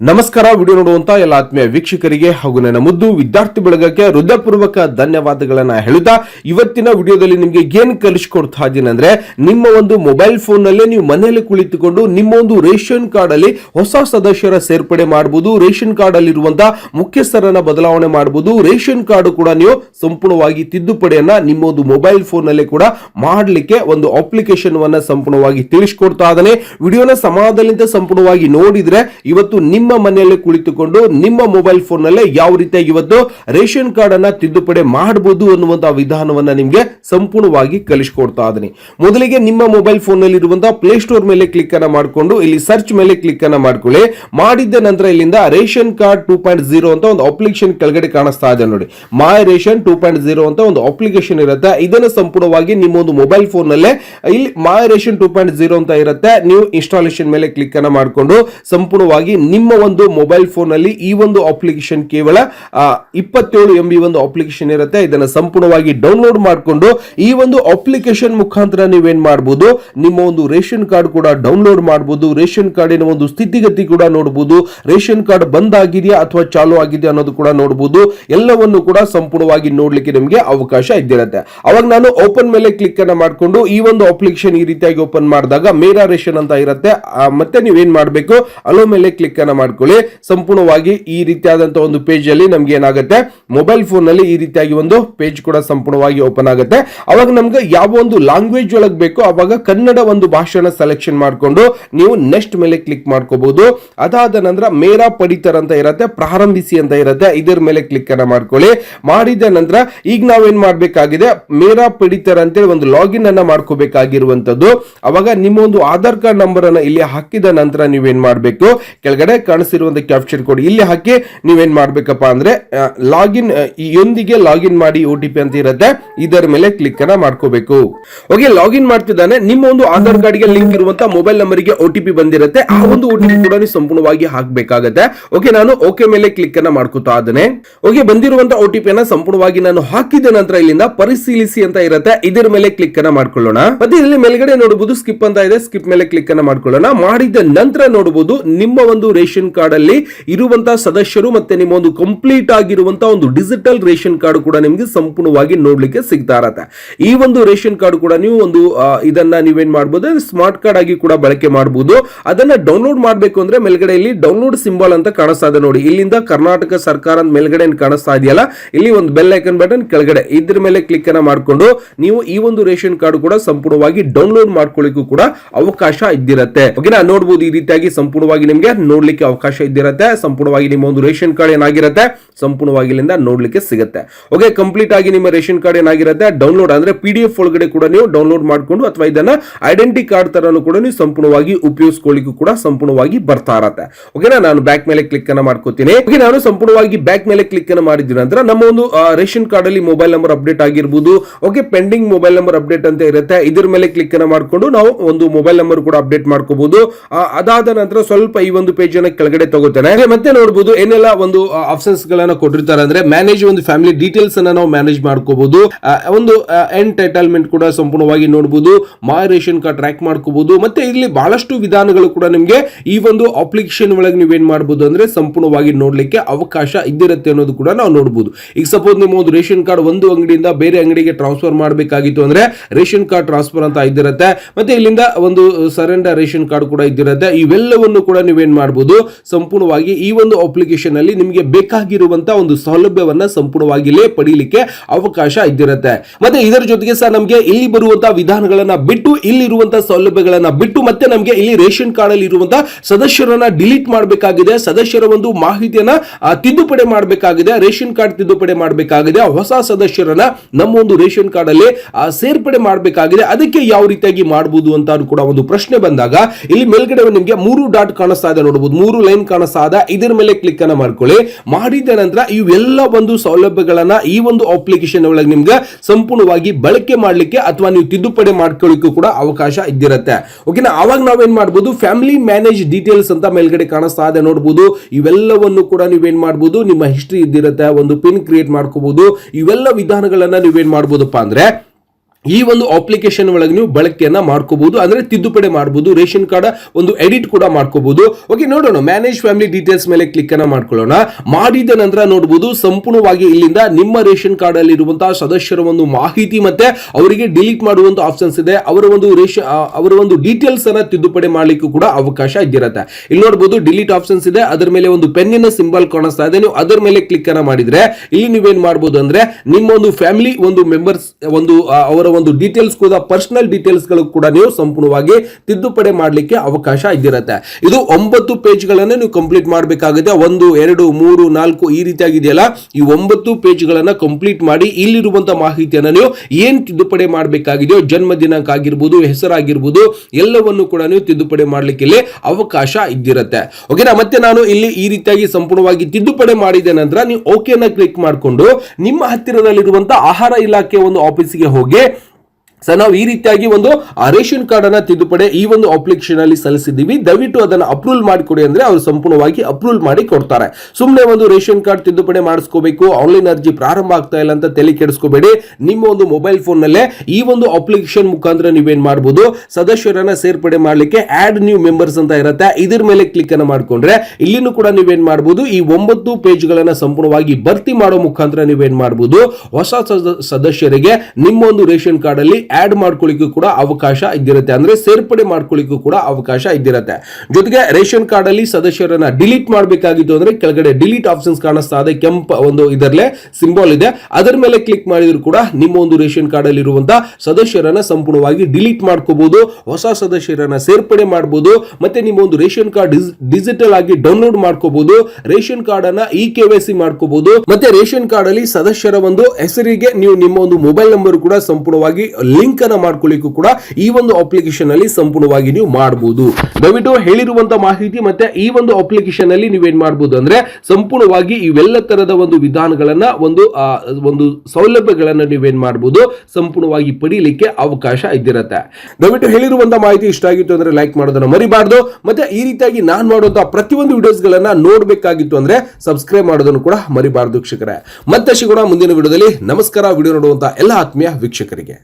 ನಮಸ್ಕಾರ, ವಿಡಿಯೋ ನೋಡುವಂತ ಎಲ್ಲ ಆತ್ಮೀಯ ವೀಕ್ಷಕರಿಗೆ ಹಾಗೂ ನನ್ನ ಮುದ್ದು ವಿದ್ಯಾರ್ಥಿ ಬಳಗಕ್ಕೆ ಹೃದಯಪೂರ್ವಕ ಧನ್ಯವಾದಗಳನ್ನ ಹೇಳುತ್ತಾ, ಇವತ್ತಿನ ವಿಡಿಯೋದಲ್ಲಿ ನಿಮಗೆ ಏನ್ ಕಲಿಸ್ಕೊಡ್ತಾ ಇದ್ದೀನಿ ಅಂದ್ರೆ, ನಿಮ್ಮ ಒಂದು ಮೊಬೈಲ್ ಫೋನ್ನಲ್ಲಿ ನೀವು ಮನೆಯಲ್ಲಿ ಕುಳಿತುಕೊಂಡು ನಿಮ್ಮ ಒಂದು ರೇಷನ್ ಕಾರ್ಡ್ ಅಲ್ಲಿ ಹೊಸ ಸದಸ್ಯರ ಸೇರ್ಪಡೆ ಮಾಡಬಹುದು ರೇಷನ್ ಕಾರ್ಡ್ ಅಲ್ಲಿ ಇರುವಂತಹ ಮುಖ್ಯಸ್ಥರನ್ನ ಬದಲಾವಣೆ ಮಾಡಬಹುದು ರೇಷನ್ ಕಾರ್ಡ್ ಕೂಡ ನೀವು ಸಂಪೂರ್ಣವಾಗಿ ತಿದ್ದುಪಡಿಯನ್ನ ನಿಮ್ಮ ಒಂದು ಮೊಬೈಲ್ ಫೋನ್ನಲ್ಲಿ ಕೂಡ ಮಾಡಲಿಕ್ಕೆ ಒಂದು ಅಪ್ಲಿಕೇಶನ್ ವನ್ನ ಸಂಪೂರ್ಣವಾಗಿ ತಿಳಿಸ್ಕೊಡ್ತಾ ಇದ್ದಾನೆ ವಿಡಿಯೋನ ಸಮಾಧಾನದಿಂದ ಸಂಪೂರ್ಣವಾಗಿ ನೋಡಿದ್ರೆ, ಇವತ್ತು ನಿಮ್ಮ ಮನೆಯಲ್ಲಿ ಕುಳಿತುಕೊಂಡು ನಿಮ್ಮ ಮೊಬೈಲ್ ಫೋನ್ ನಲ್ಲೇ ಯಾವ ರೀತಿಯಾಗಿ ಇವತ್ತು ರೇಷನ್ ಕಾರ್ಡ್ ಅನ್ನ ತಿದ್ದುಪಡಿ ಮಾಡಬಹುದು ಅನ್ನುವಂತಹ ವಿಧಾನವನ್ನ ನಿಮಗೆ ಸಂಪೂರ್ಣವಾಗಿ ಕಲಿಸ್ಕೊಡ್ತಾ ಇದ್ದೀನಿ. ಮೊದಲಿಗೆ ನಿಮ್ಮ ಮೊಬೈಲ್ ಫೋನ್ನಲ್ಲಿ ಇರುವಂತಹ ಪ್ಲೇ ಸ್ಟೋರ್ ಮೇಲೆ ಕ್ಲಿಕ್ ಅನ್ನ ಮಾಡಿಕೊಂಡು, ಇಲ್ಲಿ ಸರ್ಚ್ ಮೇಲೆ ಕ್ಲಿಕ್ ಅನ್ನ ಮಾಡ್ಕೊಳ್ಳಿ. ಮಾಡಿದ ನಂತರ ಇಲ್ಲಿಂದ ration card two point zero ಅಂತ ಒಂದು ಅಪ್ಲಿಕೇಶನ್ ಕೆಳಗಡೆ ಕಾಣಿಸ್ತಾ ಇದೆ ನೋಡಿ. My ration two point zero ಅಂತ ಒಂದು ಅಪ್ಲಿಕೇಶನ್ ಇರುತ್ತೆ. ಇದನ್ನು ಸಂಪೂರ್ಣವಾಗಿ ನಿಮ್ಮ ಒಂದು ಮೊಬೈಲ್ ಫೋನ್ ನಲ್ಲೇ, ಇಲ್ಲಿ my ration two point zero ಅಂತ ಇರುತ್ತೆ. ನೀವು ಇನ್ಸ್ಟಾಲೇಷನ್ ಮೇಲೆ ಕ್ಲಿಕ್ ಅನ್ನ ಮಾಡಿಕೊಂಡು, ಸಂಪೂರ್ಣವಾಗಿ ನಿಮ್ಮ ಒಂದು ಮೊಬೈಲ್ ಫೋನ್ನಲ್ಲಿ ಈ ಒಂದು ಅಪ್ಲಿಕೇಶನ್ ಕೇವಲ ಇಪ್ಪತ್ತೇಳು ಎಂ ಬಿ ಒಂದು ಅಪ್ಲಿಕೇಶನ್ ಇರುತ್ತೆ. ಇದನ್ನ ಸಂಪೂರ್ಣವಾಗಿ ಡೌನ್ಲೋಡ್ ಮಾಡಿಕೊಂಡು ಈ ಒಂದು ಅಪ್ಲಿಕೇಶನ್ ಮುಖಾಂತರ ನೀವೇನ್ ಮಾಡಬಹುದು ನಿಮ್ಮ ಒಂದು ರೇಷನ್ ಕಾರ್ಡ್ ಕೂಡ ಡೌನ್ಲೋಡ್ ಮಾಡಬಹುದು ರೇಷನ್ ಕಾರ್ಡಿನ ಒಂದು ಸ್ಥಿತಿಗತಿ ಕೂಡ ನೋಡಬಹುದು ರೇಷನ್ ಕಾರ್ಡ್ ಬಂದ್ ಆಗಿದೆಯಾ ಅಥವಾ ಚಾಲು ಆಗಿದೆಯಾ ಅನ್ನೋದು ಕೂಡ ನೋಡಬಹುದು ಎಲ್ಲವನ್ನು ಕೂಡ ಸಂಪೂರ್ಣವಾಗಿ ನೋಡ್ಲಿಕ್ಕೆ ನಿಮಗೆ ಅವಕಾಶ ಇದ್ದಿರುತ್ತೆ. ಅವಾಗ ನಾನು ಓಪನ್ ಮೇಲೆ ಕ್ಲಿಕ್ ಅನ್ನ ಮಾಡಿಕೊಂಡು ಈ ಒಂದು ಅಪ್ಲಿಕೇಶನ್ ಈ ರೀತಿಯಾಗಿ ಓಪನ್ ಮಾಡಿದಾಗ ಮೇರಾ ರೇಷನ್ ಅಂತ ಇರುತ್ತೆ. ಮತ್ತೆ ನೀವೇನ್ ಮಾಡಬೇಕು? ಅಲೋ ಮೇಲೆ ಕ್ಲಿಕ್ ಅನ್ನ ಮಾಡ್ಕೊಳ್ಳಿ. ಸಂಪೂರ್ಣವಾಗಿ ಈ ರೀತಿಯಾದಂತಹ ಒಂದು ಪೇಜ್ ಅಲ್ಲಿ ನಮ್ಗೆ ಏನಾಗುತ್ತೆ? ಮೊಬೈಲ್ ಫೋನ್ನಲ್ಲಿ ಈ ರೀತಿಯಾಗಿ ಒಂದು ಪೇಜ್ ಕೂಡ ಸಂಪೂರ್ಣವಾಗಿ ಓಪನ್ ಆಗುತ್ತೆ. ಅವಾಗ ನಮ್ಗೆ ಯಾವ ಒಂದು ಲ್ಯಾಂಗ್ವೇಜ್ ಒಳಗೆ ಬೇಕೋ ಅವಾಗ ಕನ್ನಡ ಒಂದು ಭಾಷೆನ ಸೆಲೆಕ್ಷನ್ ಮಾಡ್ಕೊಂಡು ನೀವು ನೆಕ್ಸ್ಟ್ ಮೇಲೆ ಕ್ಲಿಕ್ ಮಾಡ್ಕೋಬಹುದು ಅದಾದ ನಂತರ ಮೇರಾ ಪಡಿತರ ಅಂತ ಇರುತ್ತೆ, ಪ್ರಾರಂಭಿಸಿ ಅಂತ ಇರುತ್ತೆ, ಇದರ ಮೇಲೆ ಕ್ಲಿಕ್ ಅನ್ನ ಮಾಡ್ಕೊಳ್ಳಿ. ಮಾಡಿದ ನಂತರ ಈಗ ನಾವೇನ್ ಮಾಡ್ಬೇಕಾಗಿದೆ? ಮೇರಾ ಪಡಿತರ ಅಂತೇಳಿ ಒಂದು ಲಾಗಿನ್ ಅನ್ನ ಮಾಡ್ಕೋಬೇಕಾಗಿರುವಂತದ್ದು. ಅವಾಗ ನಿಮ್ಮ ಒಂದು ಆಧಾರ್ ಕಾರ್ಡ್ ನಂಬರ್ ಅನ್ನ ಇಲ್ಲಿ ಹಾಕಿದ ನಂತರ ನೀವೇನ್ ಮಾಡ್ಬೇಕು? ಕೆಳಗಡೆ ಕಾಣಿಸಿರುವಂತ ಕ್ಯಾಪ್ಚರ್ ಕೋಡ್. ಇಲ್ಲಿ ಹಾಕಿ ನೀವೇನ್ ಮಾಡ್ಬೇಕಪ್ಪ ಅಂದ್ರೆ ಲಾಗಿನ್ ಯೊಂದಿಗೆ ಲಾಗಿನ್ ಮಾಡಿ ಒ ಅಂತ ಇರುತ್ತೆ. ಇದರ ಮೇಲೆ ಕ್ಲಿಕ್ ಅನ್ನ ಮಾಡ್ಕೋಬೇಕು. ಓಕೆ ಲಾಗಿನ್ ಮಾಡ್ತಿದ್ದಾನೆ. ನಿಮ್ಮ ಒಂದು ಆಧಾರ್ ಕಾರ್ಡ್ಗೆ ಲಿಂಕ್ ಇರುವಂತಹ ಮೊಬೈಲ್ ನಂಬರ್ಗೆ ಟಿ ಪಿ ಬಂದಿರುತ್ತೆ. ಆ ಒಂದು ಒ ಟಿ ಕೂಡ ಸಂಪೂರ್ಣವಾಗಿ ಹಾಕ್ಬೇಕಾಗತ್ತೆ. ಓಕೆ ನಾನು ಓಕೆ ಮೇಲೆ ಕ್ಲಿಕ್ ಅನ್ನ ಮಾಡ್ಕೋತಾ ಇದ್ದೇನೆ. ಓಕೆ ಬಂದಿರುವಂತ ಒ ಟಿ ಅನ್ನ ಸಂಪೂರ್ಣವಾಗಿ ನಾನು ಹಾಕಿದ ನಂತರ ಇಲ್ಲಿಂದ ಪರಿಶೀಲಿಸಿ ಅಂತ ಇರುತ್ತೆ. ಇದರ ಮೇಲೆ ಕ್ಲಿಕ್ ಅನ್ನ ಮಾಡ್ಕೊಳ್ಳೋಣ. ಮತ್ತೆ ಇಲ್ಲಿ ಮೇಲ್ಗಡೆ ನೋಡಬಹುದು ಸ್ಕಿಪ್ ಅಂತ ಇದೆ. ಸ್ಕಿಪ್ ಮೇಲೆ ಕ್ಲಿಕ್ ಅನ್ನ ಮಾಡ್ಕೊಳ್ಳೋಣ. ಮಾಡಿದ ನಂತರ ನೋಡಬಹುದು ನಿಮ್ಮ ಒಂದು ರೇಷನ್ ಕಾರ್ಡ್ ಅಲ್ಲಿ ಇರುವಂತಹ ಸದಸ್ಯರು ಮತ್ತೆ ನಿಮ್ಮ ಒಂದು ಕಂಪ್ಲೀಟ್ ಆಗಿರುವಂತಹ ಒಂದು ಡಿಜಿಟಲ್ ರೇಷನ್ ಕಾರ್ಡ್ ಕೂಡ ನಿಮಗೆ ಸಂಪೂರ್ಣವಾಗಿ ನೋಡ್ಲಿಕ್ಕೆ ಸಿಗ್ತಾ ಇರತ್ತೆ ಈ ಒಂದು ರೇಷನ್ ಕಾರ್ಡ್ ಕೂಡ ನೀವು ಒಂದು ಇದನ್ನ ನೀವೇನ್ ಮಾಡಬಹುದು ಸ್ಮಾರ್ಟ್ ಕಾರ್ಡ್ ಆಗಿ ಕೂಡ ಬಳಕೆ ಮಾಡಬಹುದು ಅದನ್ನ ಡೌನ್ಲೋಡ್ ಮಾಡಬೇಕು ಅಂದ್ರೆ ಮೇಲ್ಗಡೆ ಇಲ್ಲಿ ಡೌನ್ಲೋಡ್ ಸಿಂಬಲ್ ಅಂತ ಕಾಣಿಸ್ತಾ ಇದೆ ನೋಡಿ. ಇಲ್ಲಿಂದ ಕರ್ನಾಟಕ ಸರ್ಕಾರ ಮೇಲ್ಗಡೆ ಕಾಣಿಸ್ತಾ ಇದೆಯಲ್ಲ ಇಲ್ಲಿ ಒಂದು ಬೆಲ್ ಐಕನ್ ಬಟನ್ ಕೆಳಗಡೆ, ಇದ್ರ ಮೇಲೆ ಕ್ಲಿಕ್ ಅನ್ನ ಮಾಡಿಕೊಂಡು ನೀವು ಈ ಒಂದು ರೇಷನ್ ಕಾರ್ಡ್ ಕೂಡ ಸಂಪೂರ್ಣವಾಗಿ ಡೌನ್ಲೋಡ್ ಮಾಡ್ಕೊಳ್ಳಿಕ್ಕೂ ಕೂಡ ಅವಕಾಶ ಇದ್ದಿರತ್ತೆ. ನೋಡಬಹುದು ಈ ರೀತಿಯಾಗಿ ಸಂಪೂರ್ಣವಾಗಿ ನಿಮ್ಗೆ ನೋಡ್ಲಿಕ್ಕೆ ಅವಕಾಶ ಇದ್ದಿರತ್ತೆ, ಸಂಪೂರ್ಣವಾಗಿ ನಿಮ್ಮ ಒಂದು ರೇಷನ್ ಕಾರ್ಡ್ ಏನಾಗಿರುತ್ತೆ, ಸಂಪೂರ್ಣವಾಗಿ ಇಲ್ಲಿಂದ ನೋಡ್ಲಿಕ್ಕೆ ಸಿಗುತ್ತೆ. ಓಕೆ ಕಂಪ್ಲೀಟ್ ಆಗಿ ನಿಮ್ಮ ರೇಷನ್ ಕಾರ್ಡ್ ಏನಾಗಿರುತ್ತೆ ಡೌನ್ಲೋಡ್ ಅಂದ್ರೆ ಪಿ ಡಿ ಎಫ್ ಒಳಗಡೆ ಕೂಡ ನೀವು ಡೌನ್ಲೋಡ್ ಮಾಡ್ಕೊಂಡು ಅಥವಾ ಇದನ್ನ ಐಡೆಂಟಿ ಕಾರ್ಡ್ ತರನು ಕೂಡ ನೀವು ಸಂಪೂರ್ಣವಾಗಿ ಉಪಯೋಗಿಸ್ಕೊಳ್ಳಿಕ್ಕೂ ಕೂಡ ಸಂಪೂರ್ಣವಾಗಿ ಬರ್ತಾ ಇರತ್ತೆ. ಓಕೆನಾ ನಾನು ಬ್ಯಾಕ್ ಮೇಲೆ ಕ್ಲಿಕ್ ಅನ್ನ ಮಾಡ್ಕೋತೀನಿ. ಓಕೆ ನಾನು ಸಂಪೂರ್ಣವಾಗಿ ಬ್ಯಾಕ್ ಮೇಲೆ ಕ್ಲಿಕ್ ಅನ್ನ ಮಾಡಿದ ನಂತರ ನಮ್ಮ ಒಂದು ರೇಷನ್ ಕಾರ್ಡ್ ಅಲ್ಲಿ ಮೊಬೈಲ್ ನಂಬರ್ ಅಪ್ಡೇಟ್ ಆಗಿರ್ಬೋದು. Okay pending mobile number update ಅಂತ ಇರುತ್ತೆ. ಇದ್ರ ಮೇಲೆ ಕ್ಲಿಕ್ ಅನ್ನ ಮಾಡ್ಕೊಂಡು ನಾವು ಒಂದು ಮೊಬೈಲ್ ನಂಬರ್ ಕೂಡ ಅಪ್ಡೇಟ್ ಮಾಡ್ಕೋಬಹುದು ಅದಾದ ನಂತರ ಸ್ವಲ್ಪ ಈ ಒಂದು ಪೇಜ್ ಅನ್ನ ಕೆಳಗಡೆ ತಗೋತೇನೆ. ಮತ್ತೆ ನೋಡಬಹುದು ಏನೆಲ್ಲ ಒಂದು ಆಪ್ಷನ್ಸ್ ಗಳನ್ನ ಕೊಟ್ಟಿರ್ತಾರೆ ಅಂದ್ರೆ ಮ್ಯಾನೇಜ್ ಒಂದು ಫ್ಯಾಮಿಲಿ ಡೀಟೇಲ್ಸ್ ಅನ್ನ ನಾವು ಮ್ಯಾನೇಜ್ ಮಾಡ್ಕೋಬಹುದು ಒಂದು ಎಂಟೈಟಲ್ಮೆಂಟ್ ಕೂಡ ಸಂಪೂರ್ಣವಾಗಿ ನೋಡಬಹುದು ಮೈ ರೇಷನ್ ಕಾರ್ಡ್ ಟ್ರ್ಯಾಕ್ ಮಾಡ್ಕೋಬಹುದು ಮತ್ತೆ ಇಲ್ಲಿ ಬಹಳಷ್ಟು ವಿಧಾನಗಳು ಕೂಡ ನಿಮಗೆ ಈ ಒಂದು ಅಪ್ಲಿಕೇಶನ್ ಒಳಗೆ ನೀವೇನ್ ಮಾಡಬಹುದು ಅಂದ್ರೆ ಸಂಪೂರ್ಣವಾಗಿ ನೋಡ್ಲಿಕ್ಕೆ ಅವಕಾಶ ಇದ್ದಿರುತ್ತೆ ಅನ್ನೋದು ಕೂಡ ನಾವು ನೋಡಬಹುದು ಈಗ ಸಪೋಸ್ ನಿಮ್ಮ ಒಂದು ರೇಷನ್ ಕಾರ್ಡ್ ಒಂದು ಅಂಗಡಿಯಿಂದ ಬೇರೆ ಅಂಗಡಿಗೆ ಟ್ರಾನ್ಸ್ಫರ್ ಮಾಡಬೇಕಾಗಿತ್ತು ಅಂದ್ರೆ ರೇಷನ್ ಕಾರ್ಡ್ ಟ್ರಾನ್ಸ್ಫರ್ ಅಂತ ಇದ್ದಿರುತ್ತೆ. ಮತ್ತೆ ಇಲ್ಲಿಂದ ಒಂದು ಸರೆಂಡರ್ ರೇಷನ್ ಕಾರ್ಡ್ ಕೂಡ ಇದ್ದಿರುತ್ತೆ. ಇವೆಲ್ಲವನ್ನು ಕೂಡ ನೀವೇನ್ ಮಾಡಬಹುದು ಸಂಪೂರ್ಣವಾಗಿ ಈ ಒಂದು ಅಪ್ಲಿಕೇಶನ್ ಅಲ್ಲಿ ನಿಮಗೆ ಬೇಕಾಗಿರುವಂತಹ ಒಂದು ಸೌಲಭ್ಯವನ್ನ ಸಂಪೂರ್ಣವಾಗಿ ಪಡೀಲಿಕ್ಕೆ ಅವಕಾಶ ಇದ್ದಿರುತ್ತೆ. ಮತ್ತೆ ಇದರ ಜೊತೆಗೆ ಸಹ ನಮಗೆ ಇಲ್ಲಿ ಬರುವಂತಹ ವಿಧಾನಗಳನ್ನ ಬಿಟ್ಟು ಇಲ್ಲಿರುವಂತಹ ಸೌಲಭ್ಯಗಳನ್ನ ಬಿಟ್ಟು ಮತ್ತೆ ನಮಗೆ ಇಲ್ಲಿ ರೇಷನ್ ಕಾರ್ಡ್ ಅಲ್ಲಿ ಇರುವಂತಹ ಸದಸ್ಯರನ್ನ ಡಿಲೀಟ್ ಮಾಡಬೇಕಾಗಿದೆ, ಸದಸ್ಯರ ಒಂದು ಮಾಹಿತಿಯನ್ನ ತಿದ್ದುಪಡಿ ಮಾಡಬೇಕಾಗಿದೆ, ರೇಷನ್ ಕಾರ್ಡ್ ತಿದ್ದುಪಡಿ ಮಾಡಬೇಕಾಗಿದೆ, ಹೊಸ ಸದಸ್ಯರನ್ನ ನಮ್ಮ ಒಂದು ರೇಷನ್ ಕಾರ್ಡ್ ಅಲ್ಲಿ ಸೇರ್ಪಡೆ ಮಾಡಬೇಕಾಗಿದೆ. ಅದಕ್ಕೆ ಯಾವ ರೀತಿಯಾಗಿ ಮಾಡಬಹುದು ಅಂತ ಕೂಡ ಒಂದು ಪ್ರಶ್ನೆ ಬಂದಾಗ, ಇಲ್ಲಿ ಮೇಲ್ಗಡೆ ನಿಮಗೆ ಮೂರು ಡಾಟ್ ಕಾಣಿಸ್ತಾ ಇದೆ ನೋಡಬಹುದು ಮೂರು ಲೈನ್ ಕಾಣಿಸ್ತಾ ಇದೆ ಇದರ ಮೇಲೆ ಕ್ಲಿಕ್ ಅನ್ನ ಮಾಡ್ಕೊಳ್ಳಿ. ಮಾಡಿದ ನಂತರ ಇವೆಲ್ಲ ಒಂದು ಸೌಲಭ್ಯಗಳನ್ನ ಈ ಒಂದು ಅಪ್ಲಿಕೇಶನ್ ಒಳಗೆ ನಿಮ್ಗೆ ಸಂಪೂರ್ಣವಾಗಿ ಬಳಕೆ ಮಾಡಲಿಕ್ಕೆ ಅಥವಾ ನೀವು ತಿದ್ದುಪಡಿ ಮಾಡ್ಕೊಳ್ಳಿಕ್ಕೂ ಕೂಡ ಅವಕಾಶ ಇದ್ದಿರುತ್ತೆ. ಓಕೆನಾ ಅವಾಗ ನಾವೇನ್ ಮಾಡ್ಬೋದು? ಫ್ಯಾಮಿಲಿ ಮ್ಯಾನೇಜ್ ಡೀಟೇಲ್ಸ್ ಅಂತ ಮೇಲ್ಗಡೆ ಕಾಣಿಸ್ತಾ ಇದೆ ನೋಡಬಹುದು ಇವೆಲ್ಲವನ್ನು ಕೂಡ ನೀವೇನ್ ಮಾಡ್ಬೋದು? ನಿಮ್ಮ ಹಿಸ್ಟ್ರಿ ಇದ್ದಿರುತ್ತೆ, ಒಂದು ಪಿನ್ ಕ್ರಿಯೇಟ್ ಮಾಡ್ಕೋಬಹುದು ಇವೆಲ್ಲ ವಿಧಾನಗಳನ್ನ ನೀವೇನ್ ಮಾಡ್ಬೋದಪ್ಪ ಅಂದ್ರೆ ಈ ಒಂದು ಅಪ್ಲಿಕೇಶನ್ ಒಳಗೆ ನೀವು ಬಳಕೆಯನ್ನ ಮಾಡ್ಕೋಬಹುದು ಅಂದ್ರೆ ತಿದ್ದುಪಡಿ ಮಾಡಬಹುದು ರೇಷನ್ ಕಾರ್ಡ್ ಒಂದು ಎಡಿಟ್ ಕೂಡ ಮಾಡ್ಕೋಬಹುದು ಓಕೆ ನೋಡೋಣ ಮ್ಯಾನೇಜ್ ಫ್ಯಾಮಿಲಿ ಡೀಟೇಲ್ಸ್ ಮೇಲೆ ಕ್ಲಿಕ್ ಅನ್ನ ಮಾಡ್ಕೊಳ್ಳೋಣ. ಮಾಡಿದ ನಂತರ ನೋಡಬಹುದು ಸಂಪೂರ್ಣವಾಗಿ ಇಲ್ಲಿಂದ ನಿಮ್ಮ ರೇಷನ್ ಕಾರ್ಡ್ ಅಲ್ಲಿ ಇರುವಂತಹ ಸದಸ್ಯರ ಒಂದು ಮಾಹಿತಿ ಮತ್ತೆ ಅವರಿಗೆ ಡಿಲೀಟ್ ಮಾಡುವಂತ ಆಪ್ಷನ್ಸ್ ಇದೆ. ಅವರ ಒಂದು ರೇಷನ್ ಅವರ ಒಂದು ಡೀಟೇಲ್ಸ್ ಅನ್ನ ತಿದ್ದುಪಡಿ ಮಾಡ್ಲಿಕ್ಕೂ ಕೂಡ ಅವಕಾಶ ಇದ್ದಿರತ್ತೆ. ಇಲ್ಲಿ ನೋಡಬಹುದು ಡಿಲೀಟ್ ಆಪ್ಷನ್ಸ್ ಇದೆ. ಅದರ ಮೇಲೆ ಒಂದು ಪೆನ್ನಿನ ಸಿಂಬಲ್ ಕಾಣಿಸ್ತಾ ಇದೆ. ನೀವು ಅದರ ಮೇಲೆ ಕ್ಲಿಕ್ ಅನ್ನ ಮಾಡಿದ್ರೆ, ಇಲ್ಲಿ ನೀವೇನ್ ಮಾಡಬಹುದು ಅಂದ್ರೆ, ನಿಮ್ಮ ಒಂದು ಫ್ಯಾಮಿಲಿ ಒಂದು ಮೆಂಬರ್ಸ್ ಒಂದು ಅವರ ಒಂದು ಡೀಟೇಲ್ಸ್ ಕೂಡ ಪರ್ಸನಲ್ ಡೀಟೇಲ್ಸ್ಗಳು ಕೂಡ ನೀವು ಸಂಪೂರ್ಣವಾಗಿ ತಿದ್ದುಪಡಿ ಮಾಡಲಿಕ್ಕೆ ಅವಕಾಶ ಇದ್ದಿರುತ್ತೆ. ಇದು ಒಂಬತ್ತು ಪೇಜ್ ಗಳನ್ನ ನೀವು ಕಂಪ್ಲೀಟ್ ಮಾಡಬೇಕಾಗುತ್ತೆ. ಒಂದು, ಎರಡು, ಮೂರು, ನಾಲ್ಕು ಈ ರೀತಿಯಾಗಿದೆಯಲ್ಲ? ಈ ಒಂಬತ್ತು ಪೇಜ್ ಗಳನ್ನ ಕಂಪ್ಲೀಟ್ ಮಾಡಿ ಇಲ್ಲಿರುವಂತಹ ಮಾಹಿತಿಯನ್ನು ನೀವು ಏನ್ ತಿದ್ದುಪಡಿ ಮಾಡಬೇಕಾಗಿದೆಯೋ, ಜನ್ಮ ದಿನಾಂಕ ಆಗಿರ್ಬೋದು, ಹೆಸರಾಗಿರ್ಬೋದು, ಎಲ್ಲವನ್ನು ಕೂಡ ನೀವು ತಿದ್ದುಪಡಿ ಮಾಡಲಿಕ್ಕೆ ಇಲ್ಲಿ ಅವಕಾಶ ಇದ್ದಿರುತ್ತೆ. ಓಕೆನಾ ಮತ್ತೆ ನಾನು ಇಲ್ಲಿ ಈ ರೀತಿಯಾಗಿ ಸಂಪೂರ್ಣವಾಗಿ ತಿದ್ದುಪಡಿ ಮಾಡಿದ ನಂತರ ನೀವು ಓಕೆನ ಕ್ಲಿಕ್ ಮಾಡಿಕೊಂಡು ನಿಮ್ಮ ಹತ್ತಿರದಲ್ಲಿರುವಂತಹ ಆಹಾರ ಇಲಾಖೆ ಒಂದು ಆಫೀಸಿಗೆ ಹೋಗಿ ಸರ್ ನಾವು ಈ ರೀತಿಯಾಗಿ ಒಂದು ರೇಷನ್ ಕಾರ್ಡ್ ಅನ್ನ ತಿದ್ದುಪಡಿ ಈ ಒಂದು ಅಪ್ಲಿಕೇಶನ್ ಅಲ್ಲಿ ಸಲ್ಲಿಸಿದ್ದೀವಿ. ದಯವಿಟ್ಟು ಅದನ್ನ ಅಪ್ರೂವ್ ಮಾಡಿಕೊಡಿ ಅಂದ್ರೆ ಅವರು ಸಂಪೂರ್ಣವಾಗಿ ಅಪ್ರೂವ್ ಮಾಡಿ ಕೊಡ್ತಾರೆ. ಸುಮ್ಮನೆ ಒಂದು ರೇಷನ್ ಕಾರ್ಡ್ ತಿದ್ದುಪಡಿ ಮಾಡಿಸ್ಕೋಬೇಕು ಆನ್ಲೈನ್ ಅರ್ಜಿ ಪ್ರಾರಂಭ ಆಗ್ತಾ ಇಲ್ಲ ಅಂತ ತಲೆ ಕೆಡಿಸ್ಕೋಬೇಡಿ. ನಿಮ್ಮ ಒಂದು ಮೊಬೈಲ್ ಫೋನ್ ನಲ್ಲೇ ಈ ಒಂದು ಅಪ್ಲಿಕೇಶನ್ ಮುಖಾಂತರ ನೀವೇನ್ ಮಾಡಬಹುದು ಸದಸ್ಯರನ್ನ ಸೇರ್ಪಡೆ ಮಾಡಲಿಕ್ಕೆ ಆಡ್ ನ್ಯೂ ಮೆಂಬರ್ಸ್ ಅಂತ ಇರುತ್ತೆ. ಇದ್ರ ಮೇಲೆ ಕ್ಲಿಕ್ ಅನ್ನ ಮಾಡ್ಕೊಂಡ್ರೆ ಇಲ್ಲಿನೂ ಕೂಡ ನೀವೇನ್ ಮಾಡಬಹುದು ಈ ಒಂಬತ್ತು ಪೇಜ್ ಗಳನ್ನ ಸಂಪೂರ್ಣವಾಗಿ ಭರ್ತಿ ಮಾಡೋ ಮುಖಾಂತರ ನೀವೇನ್ ಮಾಡಬಹುದು ಹೊಸ ಸದ- ಸದಸ್ಯರಿಗೆ ನಿಮ್ಮ ಒಂದು ರೇಷನ್ ಕಾರ್ಡ್ ಅಲ್ಲಿ ಆಡ್ ಮಾಡ್ಕೊಳ್ಳಿಕ್ಕೂ ಕೂಡ ಅವಕಾಶ ಇದ್ದಿರುತ್ತೆ. ಅಂದ್ರೆ ಸೇರ್ಪಡೆ ಮಾಡ್ಕೊಳ್ಳಿಕ್ಕೂ ಕೂಡ ಅವಕಾಶ ಇದ್ದಿರುತ್ತೆ. ಜೊತೆಗೆ ರೇಷನ್ ಕಾರ್ಡ್ ಅಲ್ಲಿ ಸದಸ್ಯರನ್ನ ಡಿಲೀಟ್ ಮಾಡಬೇಕಾಗಿತ್ತು ಅಂದ್ರೆ ಕೆಳಗಡೆ ಡಿಲೀಟ್ ಆಪ್ಷನ್ಸ್ ಕಾಣಿಸ್ತಾ ಇದೆ. ಕೆಂಪ ಒಂದು ಇದರಲ್ಲೇ ಸಿಂಬಲ್ ಇದೆ. ಅದರ ಮೇಲೆ ಕ್ಲಿಕ್ ಮಾಡಿದ್ರು ಕೂಡ ನಿಮ್ಮ ಒಂದು ರೇಷನ್ ಕಾರ್ಡ್ ಅಲ್ಲಿ ಇರುವಂತಹ ಸದಸ್ಯರನ್ನ ಸಂಪೂರ್ಣವಾಗಿ ಡಿಲೀಟ್ ಮಾಡ್ಕೋಬಹುದು ಹೊಸ ಸದಸ್ಯರನ್ನ ಸೇರ್ಪಡೆ ಮಾಡಬಹುದು ಮತ್ತೆ ನಿಮ್ಮ ಒಂದು ರೇಷನ್ ಕಾರ್ಡ್ ಡಿಜಿಟಲ್ ಆಗಿ ಡೌನ್ಲೋಡ್ ಮಾಡ್ಕೋಬಹುದು ರೇಷನ್ ಕಾರ್ಡ್ ಅನ್ನ ಇ ಕೆ ವೈ ಸಿ ಮಾಡ್ಕೋಬಹುದು ಮತ್ತೆ ರೇಷನ್ ಕಾರ್ಡ್ ಅಲ್ಲಿ ಸದಸ್ಯರ ಒಂದು ಹೆಸರಿಗೆ ನೀವು ನಿಮ್ಮ ಒಂದು ಮೊಬೈಲ್ ನಂಬರ್ ಕೂಡ ಸಂಪೂರ್ಣವಾಗಿ ಲಿಂಕ್ ಅನ್ನು ಮಾಡ್ಕೊಳ್ಳಿಕ್ಕೂ ಕೂಡ ಈ ಒಂದು ಅಪ್ಲಿಕೇಶನ್ ಅಲ್ಲಿ ಸಂಪೂರ್ಣವಾಗಿ ನೀವು ಮಾಡಬಹುದು ದಯವಿಟ್ಟು ಹೇಳಿರುವಂತ ಮಾಹಿತಿ ಮತ್ತೆ ಈ ಒಂದು ಅಪ್ಲಿಕೇಶನ್ ಅಲ್ಲಿ ನೀವೇನ್ ಮಾಡಬಹುದು ಅಂದ್ರೆ ಸಂಪೂರ್ಣವಾಗಿ ಇವೆಲ್ಲ ತರದ ಒಂದು ವಿಧಾನಗಳನ್ನ ಒಂದು ಒಂದು ಸೌಲಭ್ಯಗಳನ್ನ ನೀವೇನ್ ಮಾಡಬಹುದು ಸಂಪೂರ್ಣವಾಗಿ ಪಡೀಲಿಕ್ಕೆ ಅವಕಾಶ ಇದ್ದಿರತ್ತೆ. ದಯವಿಟ್ಟು ಹೇಳಿರುವಂತ ಮಾಹಿತಿ ಇಷ್ಟ ಆಗಿತ್ತು ಅಂದ್ರೆ ಲೈಕ್ ಮಾಡೋದನ್ನ ಮರಿಬಾರ್ದು. ಮತ್ತೆ ಈ ರೀತಿಯಾಗಿ ನಾನು ಮಾಡುವಂತಹ ಪ್ರತಿಯೊಂದು ವಿಡಿಯೋಸ್ ಗಳನ್ನ ನೋಡ್ಬೇಕಾಗಿತ್ತು ಅಂದ್ರೆ ಸಬ್ಸ್ಕ್ರೈಬ್ ಮಾಡೋದನ್ನು ಕೂಡ ಮರಿಬಾರ್ದು, ವೀಕ್ಷಕರೇ. ಮತ್ತೆ ಸಿಗೋಣ ಮುಂದಿನ ವಿಡಿಯೋದಲ್ಲಿ ನಮಸ್ಕಾರ ವಿಡಿಯೋ ನೋಡುವಂತಹ ಎಲ್ಲ ಆತ್ಮೀಯ ವೀಕ್ಷಕರಿಗೆ.